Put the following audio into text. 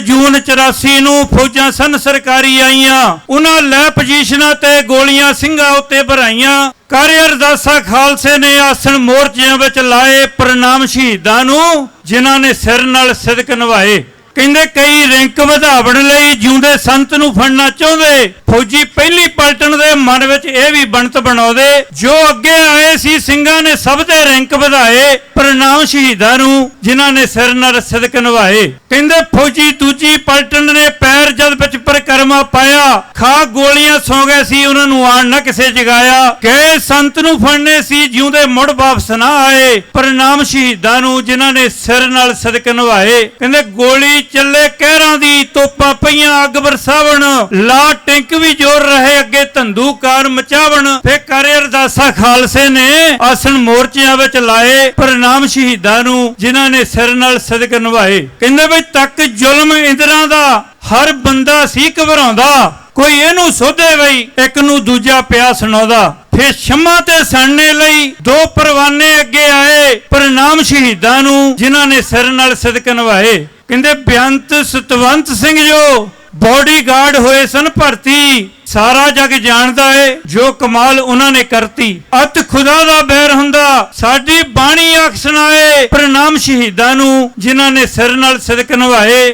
ਜੂਨ 84 ਨੂੰ ਫੌਜਾਂ ਸਨ ਸਰਕਾਰੀ ਆਈਆਂ। ਉਹਨਾਂ ਲੈ ਪੋਜੀਸ਼ਨਾਂ ਤੇ ਗੋਲੀਆਂ ਸਿੰਘਾਂ ਉੱਤੇ ਭਰਾਈਆਂ। ਕਰ ਅਰਦਾਸਾ ਖਾਲਸੇ ਨੇ ਆਸਣ ਮੋਰਚਿਆਂ ਵਿੱਚ ਲਾਏ ਪ੍ਰਣਾਮ ਸ਼ਹੀਦਾਂ ਨੂੰ, ਜਿਨ੍ਹਾਂ ਨੇ ਸਿਰ ਨਾਲ ਸਿਦਕ ਨਿਭਾਏ। ਕਹਿੰਦੇ ਕਈ ਰੈਂਕ ਵਧਾਵਣ ਲਈ ਜਿਉਂਦੇ ਸੰਤ ਨੂੰ ਫੜਨਾ ਚਾਹੁੰਦੇ। ਫੌਜੀ ਪਹਿਲੀ ਦੇ ਮਨ ਵਿੱਚ ਇਹ ਵੀ ਬਣਤ ਬਣਾਉਂਦੇ, ਜੋ ਅੱਗੇ ਆਏ ਸੀ, ਸਿੰਘਾਂ ਨੇ ਸਭ ਦੇ ਰੈਂਕ ਵਧਾਏ, ਪ੍ਰਣਾਮ ਸ਼ਹੀਦਾਂ ਨੂੰ, ਜਿਨ੍ਹਾਂ ਨੇ ਸਿਰ ਨਰ ਸਿਦਕ ਨਿਭਾਏ। ਕਹਿੰਦੇ, ਫੌਜੀ ਦੂਜੀ ਪਲਟਨ ਖਾ ਗੋਲੀਆਂ ਸੌ ਗਏ ਸੀ, ਉਹਨਾਂ ਨੂੰ ਆਣ ਨਾ ਕਿਸੇ ਜਗਾਇਆ। ਗਏ ਸੰਤ ਨੂੰ ਫੜਨੇ ਸੀ, ਜਿਉਂਦੇ ਮੁੜ ਵਾਪਸ ਨਾ ਆਏ। ਪ੍ਰਣਾਮ ਸ਼ਹੀਦਾਂ ਨੂੰ ਜਿਨ੍ਹਾਂ ਨੇ ਸਿਰ ਨਾਲ ਸਦਕ ਨਿਭਾਏ। ਕਹਿੰਦੇ, ਗੋਲੀ ਚੱਲੇ ਕਹਿਰਾਂ ਦੀ, ਤੋਪਾਂ ਪਈਆਂ ਅੱਗ ਬਰਸਾਵਣ ਲਾ ਟਿੰਕ ਵੀ ਜੋਰ ਰਹੇ, ਅੱਗੇ ਧੰਦੂਕਾਰ ਮਚਾਵਣ। ਫੇ ਕਰੇ ਅਰਦਾਸਾ ਖਾਲਸੇ ਨੇ ਆਸਣ ਮੋਰਚਿਆਂ ਵਿੱਚ ਲਾਏ। ਪ੍ਰਣਾਮ ਸ਼ਹੀਦਾਂ ਨੂੰ ਜਿਨ੍ਹਾਂ ਨੇ ਸਿਰ ਨਾਲ ਸਦਕ ਨਿਭਾਏ। ਕਹਿੰਦੇ ਵੀ ਤੱਕ ਜ਼ੁਲਮ ਇੰਦਰਾਂ ਹਰ ਬੰਦਾ ਸੀ ਘਬਰਾਉਂਦਾ, ਕੋਈ ਇਹਨੂੰ ਸੋਧੇ ਬਈ, ਇੱਕ ਨੂੰ ਦੂਜਾ ਪਿਆ ਸੁਣਾਉਂਦਾ। ਫੇ ਸ਼ਮਾ ਤੇ ਸਣਨੇ ਲਈ ਦੋ ਪਰਵਾਨੇ ਅੱਗੇ ਆਏ, ਪ੍ਰਣਾਮ ਸ਼ਹੀਦਾਂ ਨੂੰ, ਜਿਨ੍ਹਾਂ ਨੇ ਸਿਰ ਨਾਲ ਸਦਕ ਨਿਭਾਏ। ਕਹਿੰਦੇ, ਬੇਅੰਤ ਸਤਵੰਤ ਸਿੰਘ ਜੋ ਬਾਡੀਗਾਰਡ ਹੋਏ ਸਨ ਭਰਤੀ, ਸਾਰਾ ਜਗ ਜਾਣਦਾ ਏ, ਜੋ ਕਮਾਲ ਉਹਨਾਂ ਨੇ ਕਰਤੀ। ਅਤ ਖੁਦਾ ਦਾ ਬੈਰ ਹੁੰਦਾ, ਸਾਡੀ ਬਾਣੀ ਆਖ ਸੁਣਾਏ ਪ੍ਰਣਾਮ ਸ਼ਹੀਦਾਂ ਨੂੰ, ਜਿਨ੍ਹਾਂ ਨੇ ਸਿਰ ਨਾਲ ਸਦਕ ਨਿਭਾਏ।